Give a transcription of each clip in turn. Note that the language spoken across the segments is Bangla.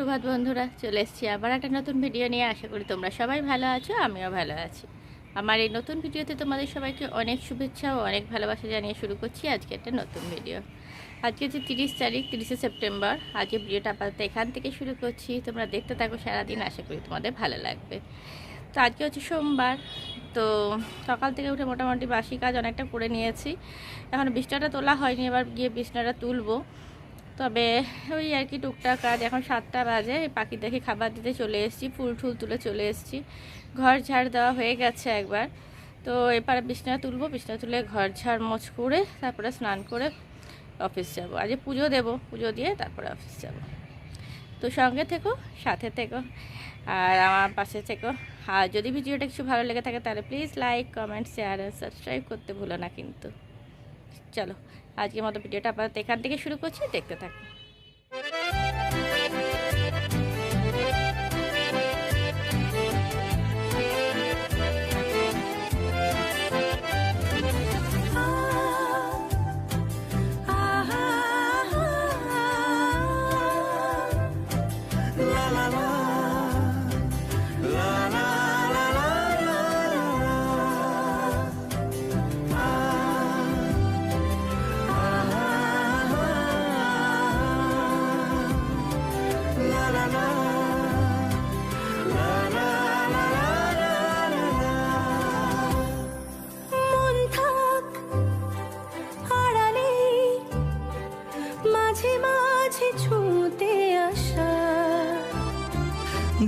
সুপ্রভাত বন্ধুরা, চলে এসেছি আবার একটা নতুন ভিডিও নিয়ে। আশা করি তোমরা সবাই ভালো আছো, আমিও ভালো আছি। আমার এই নতুন ভিডিওতে তোমাদের সবাইকে অনেক শুভেচ্ছা ও অনেক ভালোবাসা জানিয়ে শুরু করছি আজকে একটা নতুন ভিডিও আজকে হচ্ছে তিরিশ তারিখ, তিরিশে সেপ্টেম্বর। আজকে ভিডিওটা আপাতত এখান থেকে শুরু করছি। তোমরা দেখতে থাকো সারাদিন, আশা করি তোমাদের ভালো লাগবে। তো আজকে হচ্ছে সোমবার, তো সকাল থেকে উঠে মোটামুটি বাসি কাজ অনেকটা করে নিয়েছি। এখন বিছনাটা তোলা হয়নি, এবার গিয়ে বিছনাটা তুলবো। তবে ওই আর কি টুকটাক কাজ, এখন সাতটা বাজে পাখি দেখে খাবার দিতে চলে এসেছি, ফুল টুল তুলে চলে এসেছি। ঘর ঝাড় দেওয়া হয়ে গেছে একবার। তো এবারে বিছনা তুলবো, বিছনা তুলে ঘর ঝাড় মোছ করে, তারপরে স্নান করে অফিস যাব। আজকে পুজো দেবো, পুজো দিয়ে তারপরে অফিস যাব। তো সঙ্গে থেকো, সাথে থেকো, আর আমার পাশে থেকো। আর যদি ভিডিওটা কিছু ভালো লেগে থাকে, তাহলে please like comment share subscribe করতে ভুলো না কিন্তু। চলো। আজকের মতো ভিডিওটা আপাতত এখান থেকে শুরু করছি দেখতে থাকো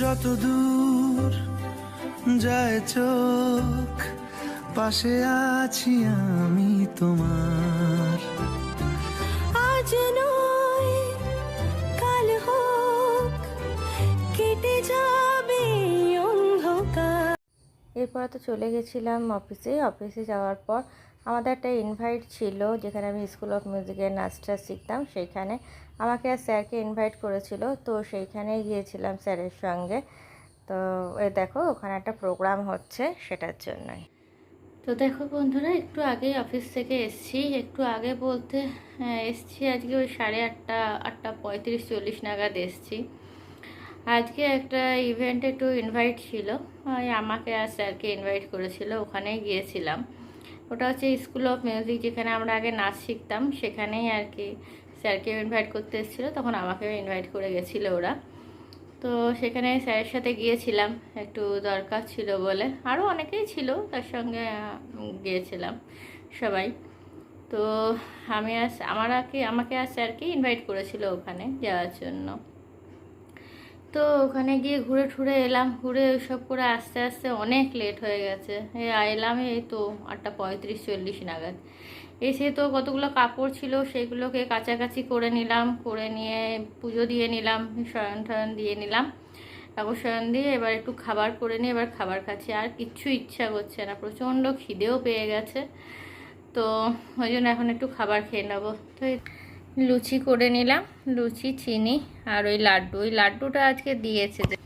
যত দূর যায় চোখ পাশে আছি আমি তোমার। আজ নয় কাল হোক কেটে যাবে অন্ধকার। এরপরে তো চলে গেছিলাম অফিসে। অফিসে যাওয়ার পর আমাদের একটা ইনভাইট ছিল, যেখানে আমি স্কুল অফ মিউজিকের নাচটা শিখতাম, সেইখানে আমাকে আর স্যারকে ইনভাইট করেছিল, তো সেইখানে গিয়েছিলাম স্যারের সঙ্গে। তো এ দেখো, ওখানে একটা প্রোগ্রাম হচ্ছে সেটার জন্যই। তো দেখো বন্ধুরা, একটু আগেই অফিস থেকে এসছি। একটু আগে বলতে এসছি আজকে ওই সাড়ে আটটা আটটা পঁয়ত্রিশ, চল্লিশ নাগাদ এসছি। আজকে একটা ইভেন্টে একটু ইনভাইট ছিল। আমাকে আর স্যারকে ইনভাইট করেছিল, ওখানেই গিয়েছিলাম। ওটা হচ্ছে স্কুল অফ মিউজিক যেখানে আমরা আগে নাচ শিখতাম। সেখানেই আর কি স্যারকে ইনভাইট করতে এসেছিল, তখন আমাকেও ইনভাইট করে গেছিল ওরা। তো সেখানে স্যারের সাথে গিয়েছিলাম, একটু দরকার ছিল বলে। আরও অনেকেই ছিল, তার সঙ্গে গিয়েছিলাম সবাই। তো আমি আর, আমার আগে আমাকে আর স্যারকে ইনভাইট করেছিল ওখানে যাওয়ার জন্য। তো ওখানে গিয়ে ঘুরে ঠুরে এলাম, ঘুরে সব করে আস্তে আস্তে অনেক লেট হয়ে গেছে। এলাম এই তো আটটা পঁয়ত্রিশ, চল্লিশ নাগাদ। এসে তো কতগুলো কাপড় ছিল সেগুলোকে কাছাকাছি করে নিলাম, করে নিয়ে পুজো দিয়ে নিলাম, শয়ন টয়ন দিয়ে নিলাম। কাপড় শয়ন দিয়ে এবার একটু খাবার করে নিয়ে এবার খাবার খাচ্ছি। আর কিচ্ছু ইচ্ছা করছে না, প্রচণ্ড খিদেও পেয়ে গেছে। তো ওই জন্য এখন একটু খাবার খেয়ে নেব। তো লুচি করে নিলাম, লুচি, চিনি আর ওই লাড্ডু। ওই লাড্ডুটা আজকে দিয়েছে যে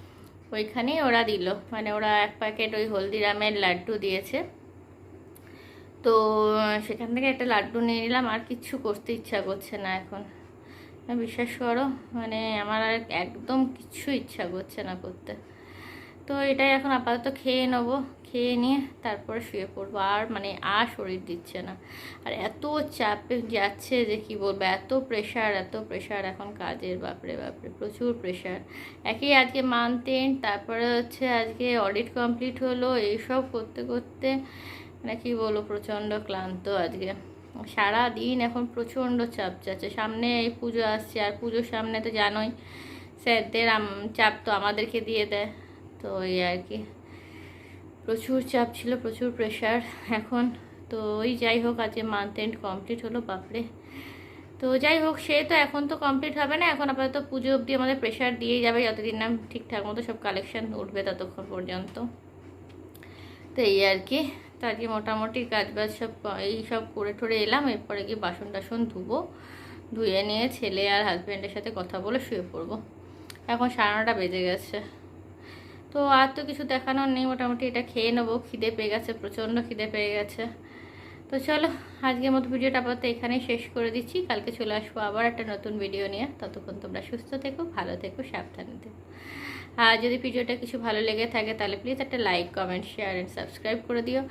ওইখানেই ওরা দিল। মানে ওরা এক প্যাকেট ওই হলদিরামের লাড্ডু দিয়েছে। তো সেখান থেকে একটা লাড্ডু নিয়ে নিলাম, আর কিচ্ছু করতে ইচ্ছা করছে না এখন। বিশ্বাস করো মানে আমার আর একদম কিচ্ছু ইচ্ছা করছে না করতে। তো এটাই এখন আপাতত খেয়ে নেব। খেয়ে নিয়ে তারপরে শুয়ে পড়ব। আর মানে আর শরীর দিচ্ছে না। আর এত চাপে যাচ্ছে যে কি বলব, এত প্রেশার এত প্রেশার এখন কাজের, বাপরে বাপরে, প্রচুর প্রেশার একই আজকে মান্থ এন্ড তারপরে হচ্ছে আজকে অডিট কমপ্লিট হলো। এইসব করতে করতে মানে কি বলব, প্রচণ্ড ক্লান্ত আজকে। সারা দিন এখন প্রচণ্ড চাপ যাচ্ছে। সামনে এই পুজো আসছে, আর পুজোর সামনে তো জানোই, স্যারদের চাপ তো আমাদেরকে দিয়ে দেয়। তো এই আর কি। প্রচুর চাপ ছিল, প্রচুর প্রেশার এখন তো ওই যাই হোক আজকে মান্থ এন্ড কমপ্লিট হলো, বাপরে। তো যাই হোক, সে তো এখন তো কমপ্লিট হবে না, এখন আপাতত পুজো অবধি আমাদের প্রেশার দিয়েই যাবে, যতদিন না ঠিকঠাক মতো সব কালেকশন উঠবে ততক্ষণ পর্যন্ত। তো এই আর কি, তো আজকে মোটামুটি কাজবাজ সব এই সব করে ঠরে এলাম, এরপরে গিয়ে বাসন টাসন ধুবো, ধুয়ে নিয়ে ছেলে আর হাজব্যান্ডের সাথে কথা বলে শুয়ে পড়ব। এখন সাড়ে নটা বেজে গেছে। তো আর তো কিছু দেখানোর নেই, মোটামুটি এটা খেয়ে নেব। খিদে পেয়ে গেছে, প্রচণ্ড খিদে পেয়ে গেছে। তো চলো, আজকের মতো ভিডিওটা আপাতত এখানেই শেষ করে দিচ্ছি। কালকে চলে আসব আবার একটা নতুন ভিডিও নিয়ে। ততক্ষণ তোমরা সুস্থ থেকো, ভালো থেকো, সাবধানে থেকো। আর যদি ভিডিওটা কিছু ভালো লেগে থাকে, তাহলে প্লিজ একটা like comment share and subscribe করে দিও।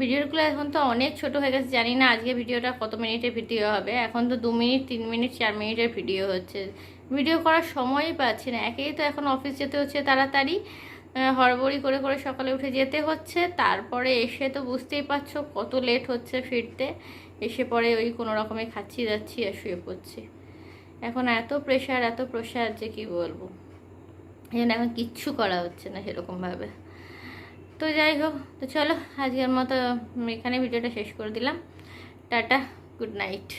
ভিডিওগুলো এখন তো অনেক ছোট হয়ে গেছে, জানি না আজকে ভিডিওটা কত মিনিটের ভিডিও হবে। এখন তো দু মিনিট, তিন মিনিট, চার মিনিটের ভিডিও হচ্ছে। ভিডিও করার সময়ই পাচ্ছি না। একেই তো এখন অফিস যেতে হচ্ছে তাড়াতাড়ি। হড়বড়ি করে করে সকালে উঠে যেতে হচ্ছে। তারপরে এসে তো বুঝতেই পারছ কত লেট হচ্ছে ফিরতে। এসে পরে ওই কোনো রকমে খাচ্ছি যাচ্ছি আর শুয়ে পড়ছি। এখন এত প্রেশার এত প্রেশার যে কি বলব? এই জন্য এখন কিচ্ছু করা হচ্ছে না সেরকমভাবে। তো যাই হোক, তো চলো আজকের মতো এখানে ভিডিওটা শেষ করে দিলাম। Tata good night